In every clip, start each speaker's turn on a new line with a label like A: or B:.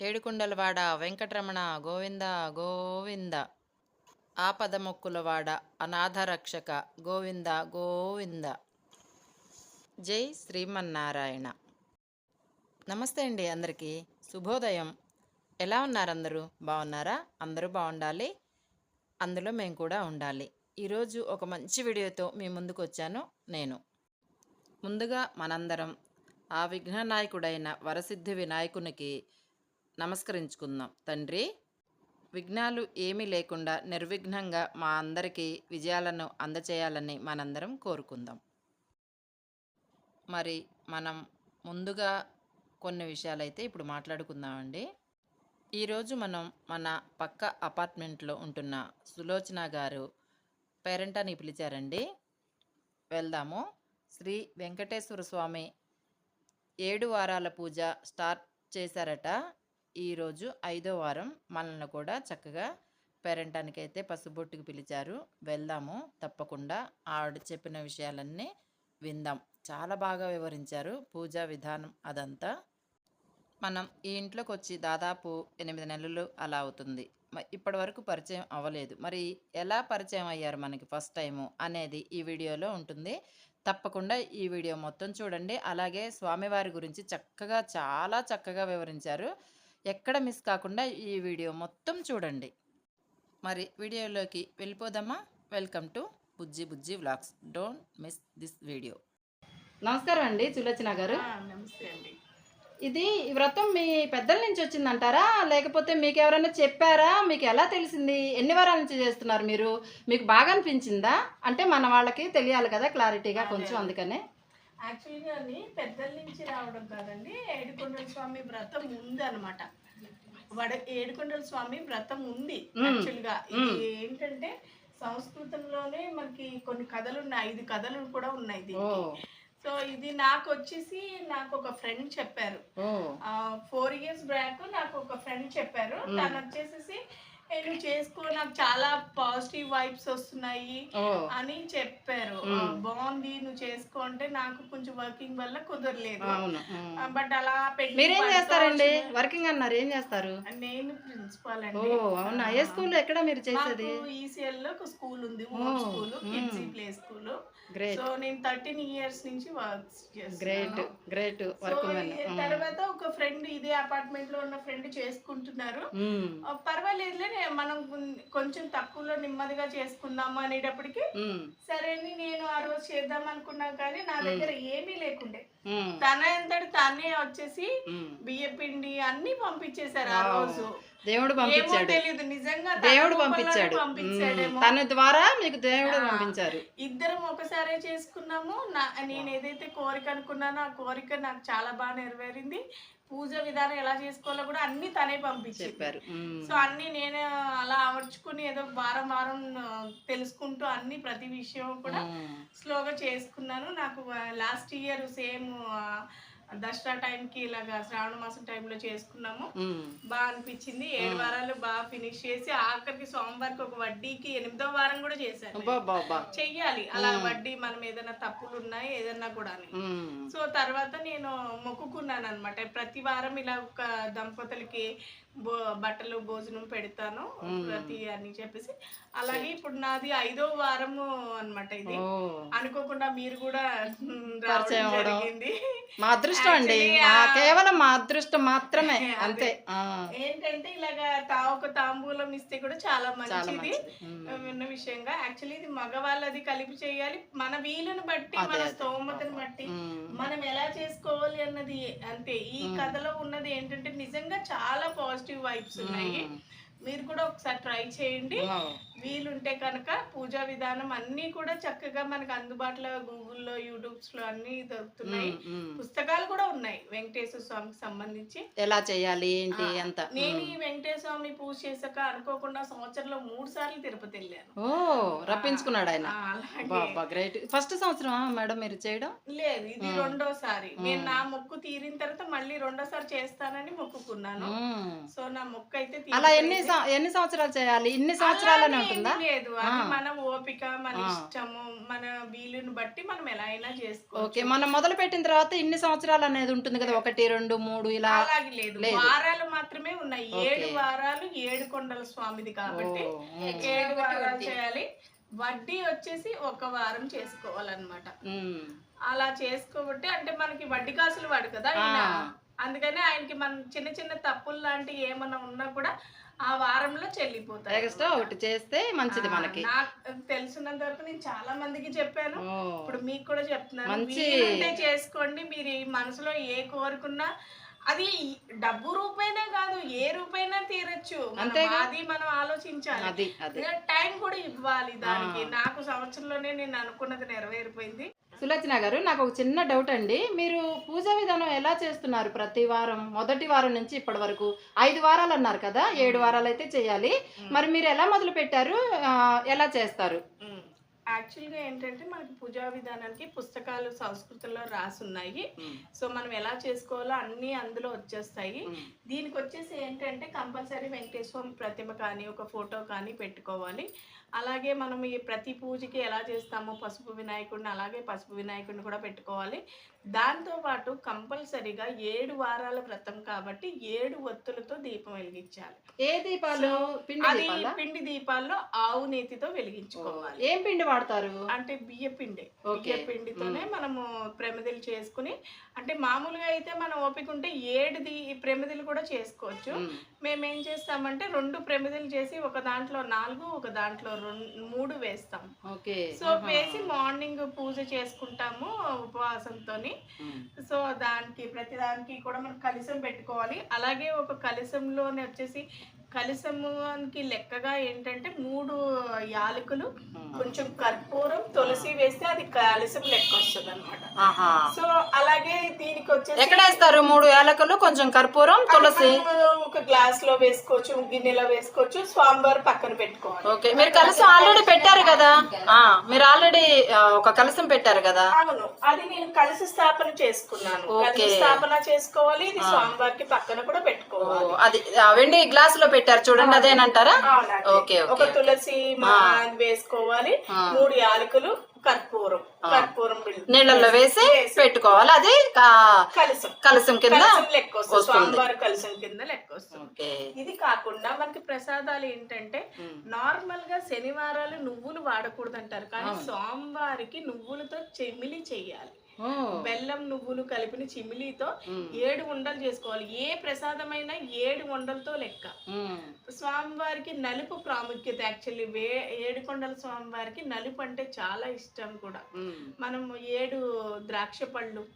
A: ఏడుకొండలవాడ వెంకటరమణ గోవింద గోవింద. ఆపదమొక్కులవాడ అనాథరక్షక గోవింద గోవింద. జై శ్రీమన్నారాయణ. నమస్తే అండి అందరికీ. శుభోదయం. ఎలా ఉన్నారు అందరూ బాగున్నారా? అందరూ బాగుండాలి. అందులో మేము కూడా ఉండాలి. ఈరోజు ఒక మంచి వీడియోతో మీ ముందుకు వచ్చాను నేను. ముందుగా మనందరం ఆ విఘ్ననాయకుడైన వరసిద్ధి వినాయకునికి నమస్కరించుకుందాం. తండ్రి విఘ్నాలు ఏమీ లేకుండా నిర్విఘ్నంగా మా అందరికీ విజయాలను అందచేయాలని మనందరం కోరుకుందాం. మరి మనం ముందుగా కొన్ని విషయాలైతే ఇప్పుడు మాట్లాడుకుందామండి. ఈరోజు మనం మన పక్క అపార్ట్మెంట్లో ఉంటున్న సులోచన గారు పేరెంట్ అని పిలిచారండి. వెళ్దాము. శ్రీ వెంకటేశ్వర స్వామి ఏడు వారాల పూజ స్టార్ట్ చేశారట. ఈరోజు ఐదో వారం మనల్ని కూడా చక్కగా పేరెంటానికి అయితే పసుబొట్టుకు పిలిచారు. వెళ్దాము తప్పకుండా ఆవిడ చెప్పిన విషయాలన్నీ విందాం. చాలా బాగా వివరించారు పూజా విధానం అదంతా. మనం ఈ ఇంట్లోకి వచ్చి దాదాపు ఎనిమిది నెలలు అలా అవుతుంది. ఇప్పటి వరకు పరిచయం అవ్వలేదు. మరి ఎలా పరిచయం అయ్యారు మనకి ఫస్ట్ టైము అనేది ఈ వీడియోలో ఉంటుంది. తప్పకుండా ఈ వీడియో మొత్తం చూడండి. అలాగే స్వామివారి గురించి చక్కగా చాలా చక్కగా వివరించారు. ఎక్కడ మిస్ కాకుండా ఈ వీడియో మొత్తం చూడండి. మరి వీడియోలోకి వెళ్ళిపోదామా? Welcome to Bujji Bujji vlogs. Don't miss this video నమస్కారం అండి సులోచన గారు.
B: నమస్తే అండి.
A: ఇది ఈ వ్రతం మీ పెద్దల నుంచి వచ్చిందంటారా? లేకపోతే మీకు ఎవరైనా చెప్పారా? మీకు ఎలా తెలిసింది? ఎన్ని వారాల నుంచి చేస్తున్నారు మీరు? మీకు బాగా అనిపించిందా? అంటే మన వాళ్ళకి తెలియాలి కదా క్లారిటీగా కొంచెం అందుకనే.
B: యాక్చువల్గా అది పెద్దల నుంచి రావడం కాదండి ఏడుకొండల స్వామి వ్రతం ఉంది అనమాట వడ ఏడుకొండల స్వామి వ్రతం ఉంది యాక్చువల్గా. ఇది ఏంటంటే సంస్కృతంలోనే మనకి కొన్ని కథలు ఉన్నాయి ఐదు కథలు కూడా ఉన్నాయి దీనికి. సో ఇది నాకు వచ్చేసి నాకు ఒక ఫ్రెండ్ చెప్పారు. ఫోర్ ఇయర్స్ బ్యాక్ నాకు ఒక ఫ్రెండ్ చెప్పారు. తను వచ్చేసేసి "ఏ, నువ్వు చేసుకో నాకు చాలా పాజిటివ్ వైబ్స్ వస్తున్నాయి అని చెప్పారు. బాగుంది నువ్వు చేసుకో అంటే నాకు కొంచెం వర్కింగ్ వల్ల కుదరలేదు. బట్ అలా పెట్టి
A: మీరేం చేస్తారండి? వర్కింగ్ అన్నారు ఏం చేస్తారు?
B: నేను ప్రిన్సిపాల్
A: ఓ
B: అండి
A: అవునా? ఏ స్కూల్లో ఎక్కడ మీరు చేసేది?
B: ఈసీఎల్లో ఒక స్కూల్ ఉంది own school Kidzee play school so నేను థర్టీన్ ఇయర్స్ నుంచి వర్క్
A: గ్రేట్ గ్రేట్ వర్క్
B: తర్వాత ఒక ఫ్రెండ్ ఇదే అపార్ట్మెంట్లో ఉన్న ఫ్రెండ్ చేసుకుంటున్నారు. పర్వాలేదులే మనం కొంచెం తక్కువలో నెమ్మదిగా చేసుకుందాము అనేటప్పటికి సరే అని నేను ఆ రోజు చేద్దాం అనుకున్నా కానీ నా దగ్గర ఏమీ లేకుండే. తన ఎంతటి తానే వచ్చేసి బియ్య పిండి అన్ని పంపించేశారు ఆ రోజు.
A: దేవుడు పంపించాడు. దేవుడు పంపించాడు. తన ద్వారా మీకు దేవుడు పంపించారు.
B: ఇద్దరం ఒకసారే చేసుకున్నాము. నేను ఏదైతే కోరిక అనుకున్నానో ఆ కోరిక నాకు చాలా బాగా నెరవేరింది. పూజ విధానం ఎలా చేసుకోవాలో కూడా అన్ని తనే పంపించింది.
A: చెప్పారు.
B: సో అన్ని నేను అలా అమర్చుకుని ఏదో వారం వారం తెలుసుకుంటూ అన్ని ప్రతి విషయం కూడా. స్లోగా చేసుకున్నాను. నాకు లాస్ట్ ఇయర్ సేమ్ దసరా టైంకి ఇలాగా శ్రావణ మాసం టైంలో చేసుకున్నాము. బాగా అనిపించింది. ఏడు వారాలు బాగా ఫినిష్ చేసి ఆఖరికి సోమవారికి ఒక వడ్డీకి ఎనిమిదో వారం కూడా చేశాను. చెయ్యాలి. అలా వడ్డీ మనం ఏదైనా తప్పులు ఉన్నాయి ఏదన్నా కూడా. సో తర్వాత నేను మొక్కుకున్నాను అనమాట ప్రతి వారం ఇలా ఒక దంపతులకి బట్టలు భోజనం పెడతాను ప్రతి అని చెప్పేసి. అలాగే ఇప్పుడు నాది ఐదో వారము అన్నమాట ఇది. అనుకోకుండా మీరు కూడా. జరిగింది.
A: మా అదృష్టం అండి. కేవలం మా అదృష్టం మాత్రమే. అంతే.
B: ఏంటంటే ఇలాగా తా ఒక తాంబూలం ఇస్తే కూడా చాలా మంచిది. విన్న విషయంగా. యాక్చువల్లీ ఇది మగవాళ్ళది కలిపి చేయాలి. మన వీలుని బట్టి మన స్తోమతని బట్టి. మనం ఎలా చేసుకోవాలి అన్నది అంతే. ఈ కథలో ఉన్నది ఏంటంటే నిజంగా చాలా పాజిటివ్ వైబ్స్ ఉన్నాయి. మీరు కూడా ఒకసారి ట్రై చేయండి. వీలుంటే కనుక పూజా విధానం అన్నీ కూడా చక్కగా మనకు అందుబాటులో గూగుల్లో యూట్యూబ్స్లో అన్ని దొరుకుతున్నాయి. పుస్తకాలు కూడా ఉన్నాయి వెంకటేశ్వర స్వామికి సంబంధించి.
A: ఎలా చేయాలి ఏంటి అంత
B: నేను ఈ వెంకటేశ్వర స్వామి పూజ చేశాక అనుకోకుండా సంవత్సరంలో మూడు సార్లు తిరుపతి వెళ్ళాను.
A: ఓ రప్పించుకున్నాడు ఆయన. గ్రేట్. ఫస్ట్ సంవత్సరం మేడం మీరు చేయడం?
B: లేదు ఇది రెండోసారి. నేను నా మొక్కు తీరిన తర్వాత మళ్ళీ రెండోసారి చేస్తానని మొక్కుకున్నాను. సో నా మొక్కు అయితే
A: అలా ఎన్ని ఎన్ని సంవత్సరాలు చేయాలి? ఇన్ని సంవత్సరాలనే ఉంటుందా
B: లేదు అది. మన ఓపిక మన. ఇష్టము మన వీలుని బట్టి మనం ఎలా అయినా చేసుకోవచ్చు
A: ఓకే మనం మొదలు పెట్టిన తర్వాత ఇన్ని సంవత్సరాలు అనేది ఉంటుంది కదా ఒకటి రెండు మూడు ఇలా
B: అలాగే లేదు. వారాలు మాత్రమే ఉన్నాయి ఏడు. వారాలు ఏడు కొండల స్వామిది కాబట్టి. ఏడు వారాలు చేయాలి వడ్డీ వచ్చేసి ఒక వారం చేసుకోవాలన్నమాట. అలా చేసుకోబట్టి అంటే మనకి వడ్డీ కాసులు వాడు కదా. అందుకని ఆయనకి మన చిన్న చిన్న తప్పులు లాంటివి ఏమన్నా ఉన్నా కూడా ఆ వారంలో చెల్లిపోతాయి
A: ఎక్స్ట్రా ఒకటి చేస్తే మంచిది మనకి.
B: నాకు తెలిసినంత వరకు నేను చాలా మందికి చెప్పాను. ఇప్పుడు మీకు కూడా చెప్తున్నాను.
A: మంచి-
B: చేసుకోండి. మీరు ఈ మనసులో ఏ కోరుకున్నా అది డబ్బు రూపైనా కాదు ఏ రూపైనా తీరచ్చు. అది మనం ఆలోచించాలి. టైం కూడా ఇవ్వాలి దానికి. నాకు సంవత్సరంలోనే నేను అనుకున్నది నెరవేరిపోయింది.
A: సులోచన గారు నాకు ఒక చిన్న డౌట్ అండి. మీరు పూజా విధానం ఎలా చేస్తున్నారు ప్రతి వారం? మొదటి వారం నుంచి ఇప్పటి వరకు. ఐదు వారాలు అన్నారు కదా ఏడు వారాలు అయితే చేయాలి. మరి మీరు ఎలా మొదలు పెట్టారు ఎలా చేస్తారు?
B: యాక్చువల్గా ఏంటంటే మనకి పూజా విధానానికి పుస్తకాలు సంస్కృతంలో రాసున్నాయి. సో మనం ఎలా చేసుకోవాలో అన్నీ అందులో వచ్చేస్తాయి. దీనికి వచ్చేసి ఏంటంటే కంపల్సరీ వెంకటేశ్వర ప్రతిమ కానీ ఒక ఫోటో కానీ పెట్టుకోవాలి. అలాగే మనం ఈ ప్రతి పూజకి ఎలా చేస్తామో పసుపు వినాయకుడిని అలాగే పసుపు వినాయకుడిని కూడా పెట్టుకోవాలి. దాంతోపాటు కంపల్సరీగా ఏడు వారాల వ్రతం కాబట్టి ఏడు ఒత్తులతో దీపం వెలిగించాలి.
A: ఏ దీపాలు పిండి
B: అది పిండి దీపాల్లో ఆవు నేతితో వెలిగించుకోవాలి.
A: ఏం పిండి వాడతారు?
B: అంటే బియ్య పిండి.
A: ఓకే.
B: బియ్య పిండితోనే మనము ప్రమిదలు చేసుకుని అంటే మామూలుగా అయితే మనం ఓపిక ఉంటే ఏడుది ప్రమిదలు కూడా చేసుకోవచ్చు. మేము. ఏం చేస్తామంటే రెండు ప్రమిదలు చేసి ఒక దాంట్లో నాలుగు ఒక దాంట్లో రెండు మూడు వేస్తాం. సో వేసి మార్నింగ్ పూజ చేసుకుంటాము ఉపవాసంతో
A: ఉమ్. Hmm.
B: సో దానికి ప్రతి దానికి కూడా మనం కలిసం పెట్టుకోవాలి. అలాగే ఒక కలిసంలోనే వచ్చేసి కలశముకి లెక్కగా ఏంటంటే మూడు యాలకులు. కొంచెం కర్పూరం తులసి వేస్తే అది కలశం లెక్క వస్తుంది అనమాట. సో అలాగే దీనికి వచ్చేసి
A: ఎక్కడ వేస్తారు? మూడు యాలకులు కొంచెం కర్పూరం తులసి?
B: ఒక గ్లాస్లో వేసుకోవచ్చు గిన్నెలో వేసుకోవచ్చు స్వామివారి పక్కన పెట్టుకోవాలి.
A: ఓకే. మీరు కలసం ఆల్రెడీ పెట్టారు కదా? మీరు ఆల్రెడీ ఒక కలసం పెట్టారు కదా?
B: అవును. అది నేను కలశ స్థాపన చేసుకున్నాను. స్థాపన చేసుకోవాలి ఇది స్వామివారికి పక్కన కూడా పెట్టుకోవాలి.
A: అది వెండి గ్లాస్లో పెట్టారు చూడండి అదేనంటారా. ఓకే
B: ఒక తులసి వేసుకోవాలి. మూడు యాలకులు కర్పూరం. కర్పూరం.
A: నీళ్ళల్లో వేసి పెట్టుకోవాలి. అది ఆ,
B: కలశం
A: కలసం కింద
B: స్వామివారి కలశం కింద లెక్క వస్తుంది ఇది కాకుండా మనకి ప్రసాదాలు ఏంటంటే. నార్మల్గా శనివారాలు నువ్వులు వాడకూడదు అంటారు కానీ సోమవారికి నువ్వులతో చెమిలి చెయ్యాలి బెల్లం నువ్వులు కలిపిన చిమిలితో. ఏడు ఉండలు చేసుకోవాలి. ఏ ప్రసాదమైనా ఏడు ఉండలతో లెక్క. స్వామివారికి నలుపు ప్రాముఖ్యత యాక్చువల్లీ వే ఏడుకొండల స్వామివారికి నలుపు అంటే చాలా ఇష్టం కూడా. మనం ఏడు ద్రాక్ష పళ్ళు.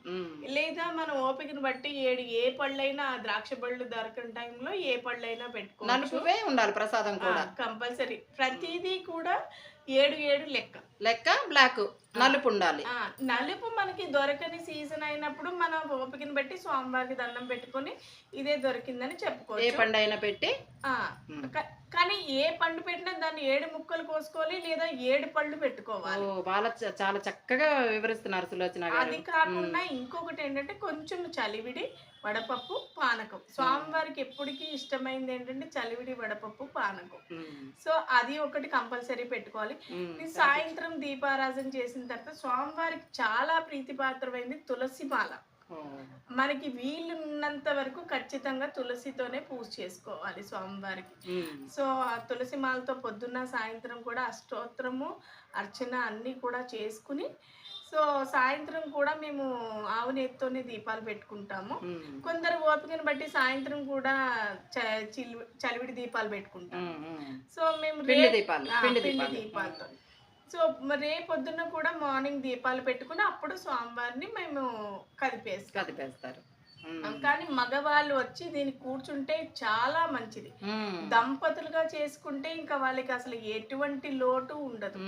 B: లేదా మన ఓపికను బట్టి ఏడు ఏ పళ్ళైనా ఆ ద్రాక్ష పళ్ళు దొరకని టైంలో ఏ పళ్ళైనా పెట్టుకోవచ్చు.
A: నలుపువే ఉండాలి ప్రసాదం కూడా.
B: కంపల్సరీ. ప్రతిదీ కూడా ఏడు ఏడు లెక్క.
A: లెక్క బ్లాక్. నలుపు ఉండాలి
B: నలుపు మనకి దొరకని సీజన్ అయినప్పుడు మన ఓపికను బట్టి స్వామివారికి దండం పెట్టుకొని ఇదే దొరికిందని
A: ఏ
B: చెప్పుకోవచ్చు
A: పండు అయినా పెట్టి.
B: కానీ ఏ పండు పెట్టినా దాన్ని ఏడు ముక్కలు కోసుకోవాలి లేదా ఏడు పళ్ళు పెట్టుకోవాలి.
A: చ- చాలా చక్కగా వివరిస్తున్నారు సులోచన
B: అది కాకుండా ఇంకొకటి ఏంటంటే కొంచెం చలివిడి వడపప్పు పానకం. స్వామివారికి ఎప్పటికీ ఇష్టమైంది ఏంటంటే చలివిడి వడపప్పు పానకం. సో అది ఒకటి కంపల్సరీ పెట్టుకోవాలి. సాయంత్రం దీపారాధన చేసిన తర్వాత స్వామివారికి చాలా ప్రీతిపాత్రమైంది తులసి మాల. మనకి వీలున్నంత వరకు ఖచ్చితంగా తులసితోనే పూజ చేసుకోవాలి స్వామివారికి. సో ఆ తులసి మాలతో పొద్దున్న సాయంత్రం కూడా అష్టోత్తరము అర్చన అన్నీ కూడా చేసుకుని సో సాయంత్రం కూడా మేము ఆవు నేతితోనే దీపాలు పెట్టుకుంటాము. కొందరు ఓపికను బట్టి సాయంత్రం కూడా చలివిడి దీపాలు పెట్టుకుంటాం
A: ఉమ్. ఉమ్.
B: సో మేము
A: పిండి.
B: దీపాలతో సో మరి రేపు పొద్దున్న కూడా మార్నింగ్ దీపాలు పెట్టుకుని అప్పుడు స్వామివారిని మేము కదిపేస్తాం
A: కదిపేస్తారు.
B: కానీ మగవాళ్ళు వచ్చి దీన్ని కూర్చుంటే చాలా మంచిది. దంపతులుగా చేసుకుంటే ఇంకా వాళ్ళకి అసలు ఎటువంటి లోటు ఉండదు.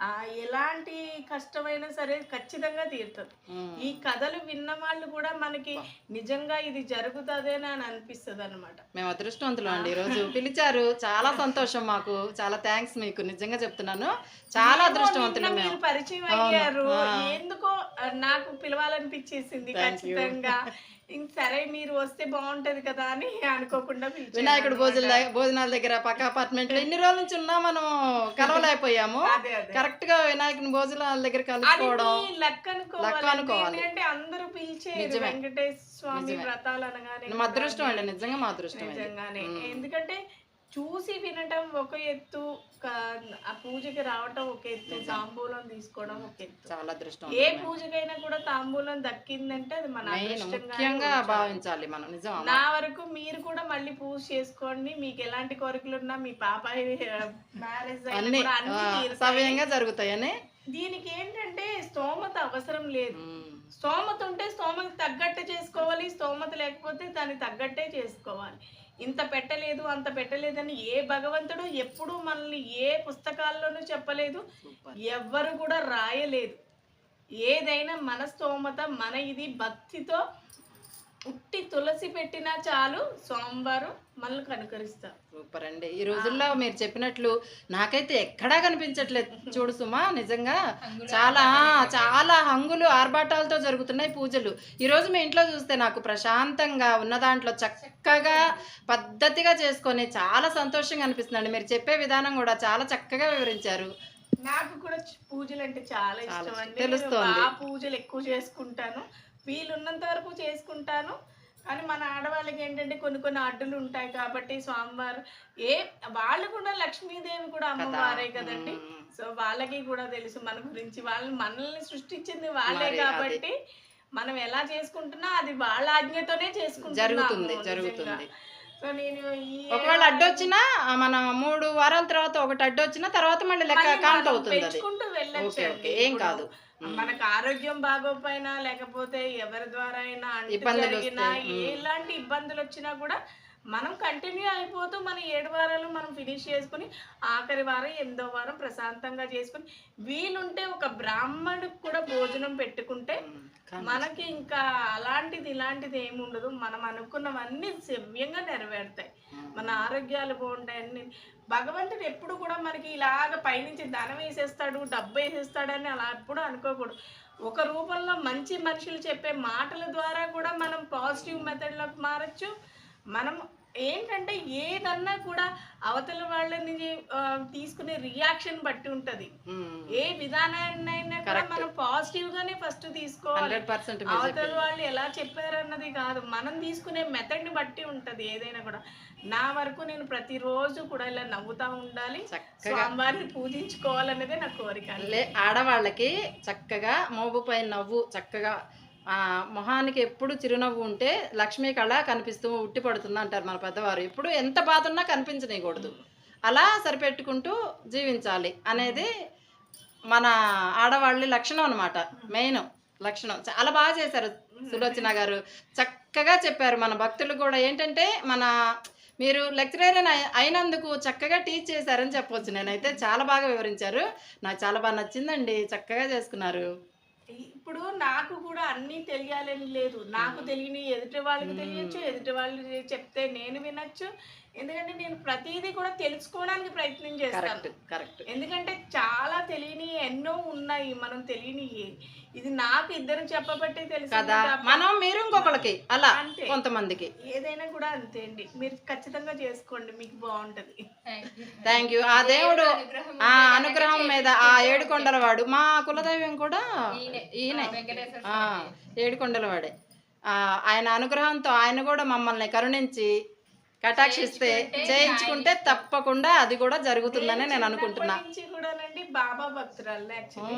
B: ఆ ఎలాంటి కష్టమైనా సరే ఖచ్చితంగా తీరుతుంది. ఈ కథలు విన్న వాళ్ళు కూడా మనకి నిజంగా ఇది జరుగుతుందేనా అని అనిపిస్తుంది అనమాట
A: మేము అదృష్టవంతులు అండి ఈరోజు. పిలిచారు. చాలా సంతోషం మాకు. చాలా థ్యాంక్స్ మీకు. నిజంగా చెప్తున్నాను. చాలా అదృష్టవంతులు మేము.
B: మీరు పరిచయం అయ్యారు. ఎందుకో నాకు పిలవాలనిపించేసింది. ఖచ్చితంగా. సరే మీరు వస్తే బాగుంటది కదా అని అనుకోకుండా
A: వినాయకుడు
B: అన్నమాట.
A: భోజనాల భోజనాల దగ్గర పక్క అపార్ట్మెంట్లో ఇన్ని రోజుల నుంచి ఉన్నా మనం కలవలేకపోయాము కరెక్ట్గా వినాయకుని భోజనాల దగ్గర కలుసుకోవడం
B: మీ లక్ అనుకోవాలి. ఎందుకంటే అందరూ
A: నిజమే.
B: వెంకటేశ్వర స్వామి. వ్రతాలు అనగానే
A: మా అదృష్టం అండి నిజంగా మా అదృష్టం.
B: నిజంగానే. ఎందుకంటే చూసి వినటం ఒక ఎత్తు ఆ పూజకి రావటం ఒక ఎత్తు తాంబూలం తీసుకోవడం ఒక ఎత్తు.
A: చాలా అదృష్టం
B: ఏ పూజకైనా కూడా తాంబూలం దక్కిందంటే అది మన
A: ముఖ్యంగా. భావించాలి మనం నిజం.
B: నా వరకు మీరు కూడా మళ్ళీ పూజ చేసుకోండి. మీకు ఎలాంటి కోరికలు ఉన్నా మీ పాప మ్యారేజ్
A: సవ్యంగా జరుగుతాయని
B: దీనికి ఏంటంటే స్తోమత అవసరం లేదు. స్తోమత ఉంటే స్తోమత తగ్గట్టే చేసుకోవాలి. స్తోమత లేకపోతే దానికి తగ్గట్టే చేసుకోవాలి. ఇంత పెట్టలేదు అంత పెట్టలేదని ఏ భగవంతుడు ఎప్పుడు మనల్ని ఏ పుస్తకాల్లోనూ చెప్పలేదు ఎవ్వరు కూడా రాయలేదు. ఏదైనా మన స్తోమత మన ఇది భక్తితో ఉట్టి తులసి పెట్టినా చాలు సోమవారం మనల్ని కనుకరిస్తారు
A: సూపర్ అండి ఈ రోజుల్లో మీరు చెప్పినట్లు నాకైతే ఎక్కడా కనిపించట్లేదు. చూడు సుమా నిజంగా చాలా చాలా హంగులు ఆర్భాటాలతో జరుగుతున్నాయి పూజలు. ఈ రోజు మీ ఇంట్లో చూస్తే నాకు ప్రశాంతంగా ఉన్న దాంట్లో చక్కగా పద్ధతిగా చేసుకొని చాలా సంతోషంగా అనిపిస్తుందండి. మీరు చెప్పే విధానం కూడా చాలా చక్కగా వివరించారు.
B: నాకు కూడా పూజలు అంటే చాలా ఇష్టం. అండి.
A: తెలుస్తోంది.
B: నేను ఆ పూజలు ఎక్కువ చేసుకుంటాను. వీలున్నంత వరకు చేసుకుంటాను కానీ మన ఆడవాళ్ళకి ఏంటంటే కొన్ని కొన్ని అడ్డులు ఉంటాయి కాబట్టి స్వామివారు ఏ వాళ్ళు కూడా లక్ష్మీదేవి కూడా అమ్మవారే కదండి. సో వాళ్ళకి కూడా తెలుసు మన గురించి వాళ్ళు మనల్ని సృష్టించింది వాళ్ళే. కాబట్టి మనం ఎలా చేసుకుంటున్నా అది వాళ్ళ ఆజ్ఞతోనే చేసుకుంటున్నాము
A: జరుగుతుంది. జరుగుతుంది
B: సో నేను
A: ఒకవేళ అడ్డొచ్చినా మన మూడు వారాల తర్వాత ఒకటి అడ్డొచ్చినా తర్వాత మళ్ళీ లెక్క కౌంట్ అవుతుంది ఓకే. ఓకే ఏం కాదు.
B: మనకు ఆరోగ్యం బాగోపోయినా లేకపోతే ఎవరి ద్వారా అయినా
A: ఇబ్బందులు. మ్మ్.
B: ఎలాంటి ఇబ్బందులు వచ్చినా కూడా మనం కంటిన్యూ అయిపోతూ మన ఏడు వారాలు మనం ఫినిష్ చేసుకుని ఆఖరి వారం ఎనిమిదో వారం ప్రశాంతంగా చేసుకుని వీలుంటే ఒక బ్రాహ్మణుడికి కూడా భోజనం పెట్టుకుంటే మనకి ఇంకా అలాంటిది ఇలాంటిది ఏమి ఉండదు. మనం అనుకున్నవన్నీ సవ్యంగా నెరవేరుతాయి. మన ఆరోగ్యాలు బాగుంటాయి అన్ని. భగవంతుడు ఎప్పుడు కూడా మనకి ఇలాగ పైనుంచి ధనం వేసేస్తాడు డబ్బు వేసేస్తాడని అలా ఎప్పుడు అనుకోకూడదు. ఒక రూపంలో మంచి మనుషులు చెప్పే మాటల ద్వారా కూడా మనం పాజిటివ్ మెథడ్లోకి మారచ్చు. మనం ఏంటంటే ఏదన్నా కూడా అవతల వాళ్ళని తీసుకునే రియాక్షన్ బట్టి ఉంటది. ఏ విధానాన్నైనా కూడా. మనం పాజిటివ్ గానే ఫస్ట్ తీసుకోవాలి. అవతల. వాళ్ళు ఎలా చెప్పారన్నది కాదు. మనం తీసుకునే మెథడ్ని బట్టి ఉంటది ఏదైనా కూడా. నా వరకు నేను ప్రతిరోజు కూడా ఇలా నవ్వుతా ఉండాలి. స్వామివారిని పూజించుకోవాలన్నదే నా కోరిక
A: ఆడవాళ్ళకి చక్కగా మోబు పైన నవ్వు చక్కగా మొహానికి ఎప్పుడు చిరునవ్వు ఉంటే లక్ష్మీ కళ కనిపిస్తూ ఉట్టి పడుతుంది అంటారు మన పెద్దవారు. ఎప్పుడు ఎంత బాధ ఉన్నా కనిపించనీయకూడదు. అలా సరిపెట్టుకుంటూ జీవించాలి అనేది మన ఆడవాళ్ళ లక్షణం అనమాట మెయిన్ లక్షణం. చాలా బాగా చేశారు సులోచన గారు. చక్కగా చెప్పారు మన భక్తులు కూడా. ఏంటంటే మన మీరు లెక్చరర్ అయినందుకు చక్కగా టీచ్ చేశారని చెప్పొచ్చు. నేనైతే చాలా బాగా వివరించారు. నాకు చాలా బాగా నచ్చిందండి. చక్కగా చేసుకున్నారు.
B: ఇప్పుడు నాకు కూడా అన్నీ తెలియాలని లేదు. నాకు తెలియని ఎదుటి వాళ్ళకి తెలియచ్చు ఎదుటి వాళ్ళు చెప్తే నేను వినొచ్చు ఎందుకంటే నేను ప్రతిదీ కూడా తెలుసుకోవడానికి ప్రయత్నం చేస్తాను.
A: Correct correct.
B: ఎందుకంటే చాలా తెలియని ఎన్నో ఉన్నాయి మనం తెలియని ఇది నాకు ఇద్దరు చెప్పబట్టే తెలుసు
A: కదా? మనం మీరు ఇంకొకళ్ళకి అలా
B: అంతే.
A: కొంతమందికి.
B: ఏదైనా కూడా అంతే అండి. మీరు ఖచ్చితంగా చేసుకోండి మీకు బాగుంటది.
A: థ్యాంక్ యూ ఆ దేవుడు ఆ అనుగ్రహం మీద ఆ ఏడుకొండల వాడు మా కులదైవం కూడా ఈయనే. ఆ, ఏడుకొండల వాడే ఆ, ఆయన అనుగ్రహంతో ఆయన కూడా మమ్మల్ని కరుణించి కటాక్షిస్తే చేయించుకుంటే తప్పకుండా అది కూడా జరుగుతుందని నేను అనుకుంటున్నా.
B: కూడానండి బాబా భక్తురాలు యాక్చువల్లీ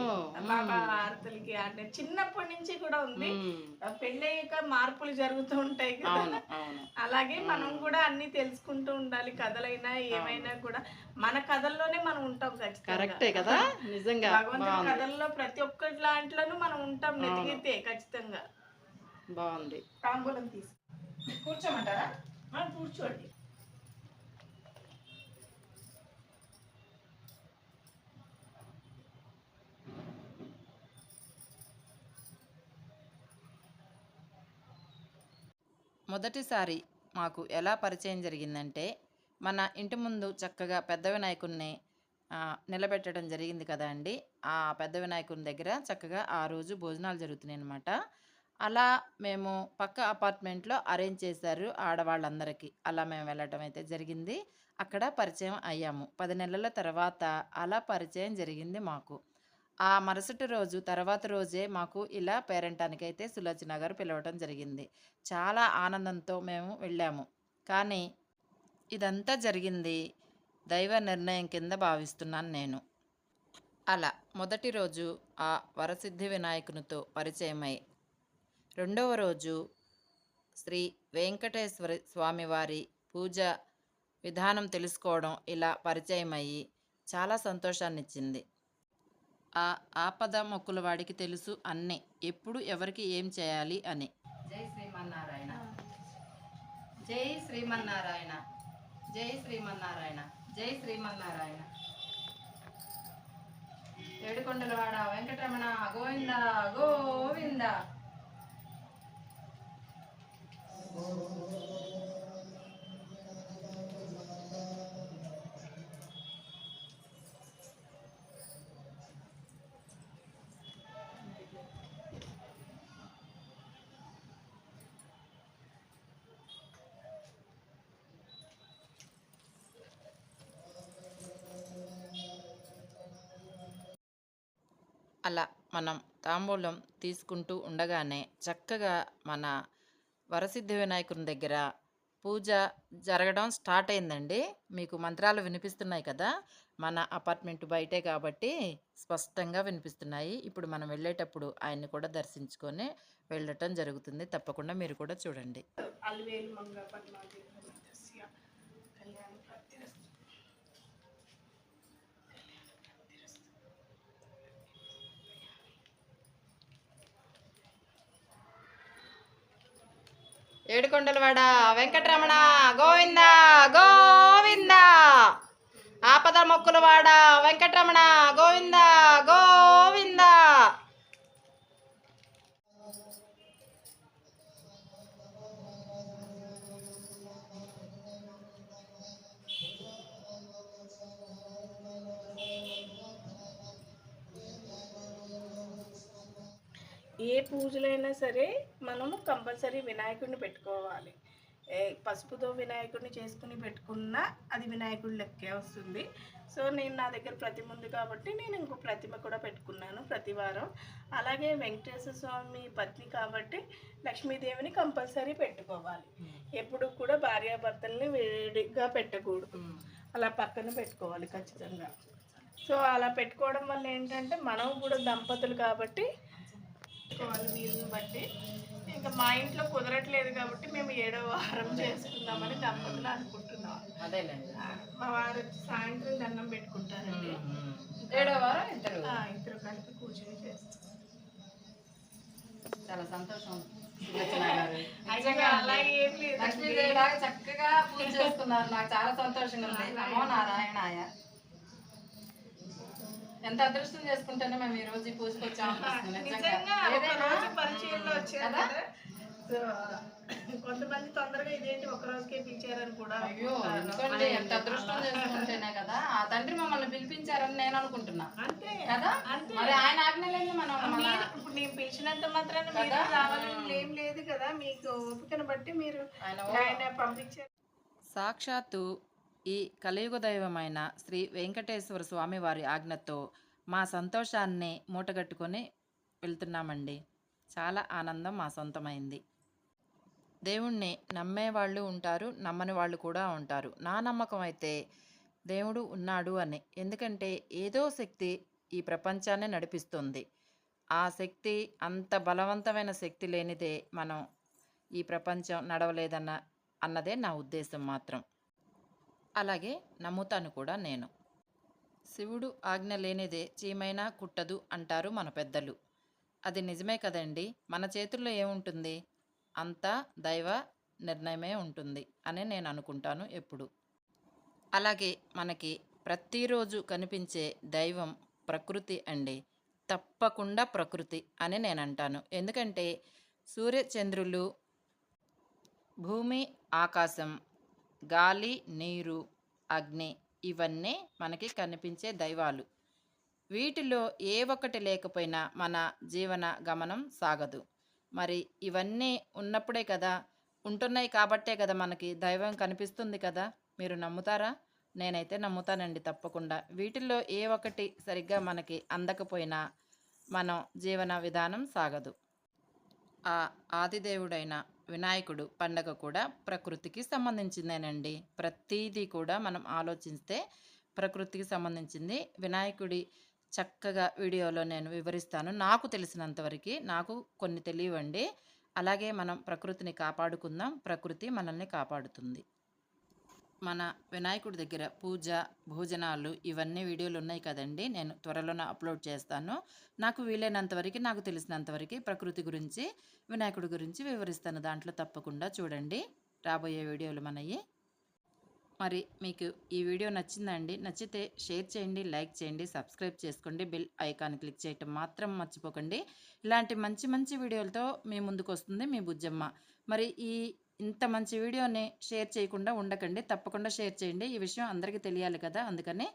B: బాబా ఆరతలకి అంటే చిన్నప్పటి నుంచి కూడా ఉంది. పెళ్ళయ్యాక మార్పులు జరుగుతూ ఉంటాయి కదా. అలాగే మనం కూడా అన్ని తెలుసుకుంటూ ఉండాలి కథలైనా ఏమైనా కూడా. మన కథల్లోనే మనం ఉంటాం
A: కరెక్టే కదా నిజంగా.
B: భగవంతుడి
A: బాగుంది.
B: కథల్లో ప్రతి ఒక్కటి లాంట్లోనూ మనం ఉంటాం నెతికితే ఖచ్చితంగా.
A: బాగుంది.
B: తాంబూలం తీసి. కూర్చోమంటారా? కూర్చోండి.
A: మొదటిసారి మాకు ఎలా పరిచయం జరిగిందంటే మన ఇంటి ముందు చక్కగా పెద్ద వినాయకుడిని నిలబెట్టడం జరిగింది కదా అండి. ఆ పెద్ద వినాయకుని దగ్గర చక్కగా ఆ రోజు భోజనాలు జరుగుతున్నాయి అనమాట అలా మేము పక్క అపార్ట్మెంట్లో అరేంజ్ చేశారు ఆడవాళ్ళందరికీ. అలా మేము వెళ్ళటం అయితే జరిగింది. అక్కడ పరిచయం అయ్యాము. పది నెలల తర్వాత అలా పరిచయం జరిగింది మాకు. ఆ మరుసటి రోజు తర్వాత రోజే మాకు ఇలా పేరెంటానికి అయితే సులోచన గారు పిలవటం జరిగింది. చాలా ఆనందంతో మేము వెళ్ళాము. కానీ ఇదంతా జరిగింది దైవ నిర్ణయం కింద భావిస్తున్నాను నేను. అలా మొదటి రోజు ఆ వరసిద్ధి వినాయకునితో పరిచయమై రెండవ రోజు శ్రీ వెంకటేశ్వర స్వామివారి పూజ విధానం తెలుసుకోవడం ఇలా పరిచయమయ్యి చాలా సంతోషాన్ని ఇచ్చింది ఆ ఆపద మొక్కుల వాడికి తెలుసు అన్నీ ఎప్పుడు ఎవరికి ఏం చేయాలి అని. జై శ్రీమన్నారాయణ. జై శ్రీమన్నారాయణ. జై శ్రీమన్నారాయణ. జై శ్రీమన్నారాయణ. ఏడుకొండలవాడ వెంకటరమణ గోవింద గోవింద. మనం తాంబూలం తీసుకుంటూ ఉండగానే చక్కగా మన వరసిద్ధి వినాయకుని దగ్గర పూజ జరగడం స్టార్ట్ అయిందండి. మీకు మంత్రాలు వినిపిస్తున్నాయి కదా? మన అపార్ట్మెంట్ బయటే కాబట్టి స్పష్టంగా వినిపిస్తున్నాయి. ఇప్పుడు మనం వెళ్ళేటప్పుడు ఆయన్ని కూడా దర్శించుకొని వెళ్ళటం జరుగుతుంది. తప్పకుండా మీరు కూడా చూడండి.
B: అలివేలు మంగ
A: ఏడుకొండలవాడ వెంకటరమణ గోవింద గోవింద. ఆపద మొక్కులవాడ వెంకటరమణ గోవింద గోవింద.
B: ఏ పూజలైనా సరే మనము కంపల్సరీ వినాయకుడిని పెట్టుకోవాలి. ఏ పసుపుతో వినాయకుడిని చేసుకుని పెట్టుకున్నా అది వినాయకుడి లెక్కే వస్తుంది. సో నేను నా దగ్గర ప్రతిమ ఉంది కాబట్టి నేను ఇంకో ప్రతిమ కూడా పెట్టుకున్నాను ప్రతి వారం. అలాగే వెంకటేశ్వర స్వామి పత్ని కాబట్టి లక్ష్మీదేవిని కంపల్సరీ పెట్టుకోవాలి. ఎప్పుడు కూడా భార్యాభర్తల్ని వేడిగా పెట్టకూడదు. అలా పక్కన పెట్టుకోవాలి ఖచ్చితంగా. సో అలా పెట్టుకోవడం వల్ల ఏంటంటే మనం కూడా దంపతులు కాబట్టి పెట్టుకోవాలి వీలుని బట్టి. ఇంకా మా ఇంట్లో కుదరట్లేదు కాబట్టి మేము ఏడో వారం చేసుకుందామని దంపతులు అనుకుంటున్నాం. మా వారు సాయంత్రం దండం పెట్టుకుంటారండి.
A: ఏడో వారం ఇద్దరు?
B: ఇద్దరు కలిపి కూర్చొని చేస్తాం.
A: చాలా సంతోషం లక్ష్మీదేవి లాగా చక్కగా పూజ చేసుకున్నారు. నాకు చాలా సంతోషంగా ఉంది. నమో నారాయణాయ. ఎంత అదృష్టం చేసుకుంటేనే మేము ఈ రోజు నిజంగా.
B: రోజు పరిచయంలో వచ్చారు
A: కదా?
B: కొంతమంది తొందరగా ఇదేంటి ఒక రోజుకే పిలిచారని కూడా
A: అయ్యో ఎంత అదృష్టం చేసుకుంటేనే కదా? ఆ తండ్రి మమ్మల్ని పిలిపించారని నేను అనుకుంటున్నా.
B: అంతే
A: కదా?
B: అంతే.
A: మరి ఆయన ఆజ్ఞలేని మనం మన
B: మీరు ఇప్పుడు నేను పిలిచినంత మాత్రాన మీరు రావాలని ఏం లేదు కదా? మీకు ఓపికను బట్టి మీరు
A: ఆయన
B: ఆయన పంపించారు.
A: సాక్షాత్తు ఈ కలియుగ దైవమైన శ్రీ వెంకటేశ్వర స్వామి వారి ఆజ్ఞతో మా సంతోషాన్ని మూటగట్టుకొని వెళ్తున్నామండి. చాలా ఆనందం మా సొంతమైంది. దేవుణ్ణి నమ్మేవాళ్ళు ఉంటారు నమ్మని వాళ్ళు కూడా ఉంటారు. నా నమ్మకం అయితే దేవుడు ఉన్నాడు అని. ఎందుకంటే ఏదో శక్తి ఈ ప్రపంచాన్ని నడిపిస్తుంది. ఆ శక్తి అంత బలవంతమైన శక్తి లేనిదే మనం ఈ ప్రపంచం నడవలేదన్న అన్నదే నా ఉద్దేశం మాత్రం. అలాగే నమ్ముతాను కూడా నేను. శివుడు ఆజ్ఞ లేనిదే చీమైనా కుట్టదు అంటారు మన పెద్దలు. అది నిజమే కదండి? మన చేతుల్లో ఏముంటుంది? అంతా దైవ నిర్ణయమే ఉంటుంది అని నేను అనుకుంటాను ఎప్పుడు. అలాగే మనకి ప్రతిరోజు కనిపించే దైవం ప్రకృతి అండి. తప్పకుండా ప్రకృతి అని నేను అంటాను ఎందుకంటే సూర్య చంద్రులు భూమి ఆకాశం గాలి నీరు అగ్ని ఇవన్నీ మనకి కనిపించే దైవాలు. వీటిలో ఏ ఒక్కటి లేకపోయినా మన జీవన గమనం సాగదు. మరి ఇవన్నీ ఉన్నప్పుడే కదా ఉంటున్నాయి కాబట్టే కదా మనకి దైవం కనిపిస్తుంది కదా మీరు నమ్ముతారా? నేనైతే నమ్ముతానండి తప్పకుండా. వీటిల్లో ఏ ఒక్కటి సరిగ్గా మనకి అందకపోయినా మనం జీవన విధానం సాగదు. ఆ ఆదిదేవుడైన వినాయకుడు పండగ కూడా ప్రకృతికి సంబంధించిందేనండి. ప్రతీది కూడా మనం ఆలోచిస్తే ప్రకృతికి సంబంధించింది. వినాయకుడి చక్కగా వీడియోలో నేను వివరిస్తాను. నాకు తెలిసినంతవరకు నాకు కొన్ని తెలియవండి. అలాగే మనం ప్రకృతిని కాపాడుకుందాం. ప్రకృతి మనల్ని కాపాడుతుంది. మన వినాయకుడి దగ్గర పూజ భోజనాలు ఇవన్నీ వీడియోలు ఉన్నాయి కదండి. నేను త్వరలోనే అప్లోడ్ చేస్తాను. నాకు వీలైనంత వరకు నాకు తెలిసినంత వరకు ప్రకృతి గురించి వినాయకుడి గురించి వివరిస్తాను. దాంట్లో తప్పకుండా చూడండి. రాబోయే వీడియోలు మనవి. మరి మీకు ఈ వీడియో నచ్చిందండి నచ్చితే షేర్ చేయండి లైక్ చేయండి సబ్స్క్రైబ్ చేసుకోండి బెల్ ఐకాన్ క్లిక్ చేయటం మాత్రం మర్చిపోకండి. ఇలాంటి మంచి మంచి వీడియోలతో మీ ముందుకు వస్తుంది మీ బుజ్జమ్మ. మరి ఈ ఇంత మంచి వీడియోని షేర్ చేయకుండా ఉండకండి. తప్పకుండా షేర్ చేయండి. ఈ విషయం అందరికీ తెలియాలి కదా. అందుకని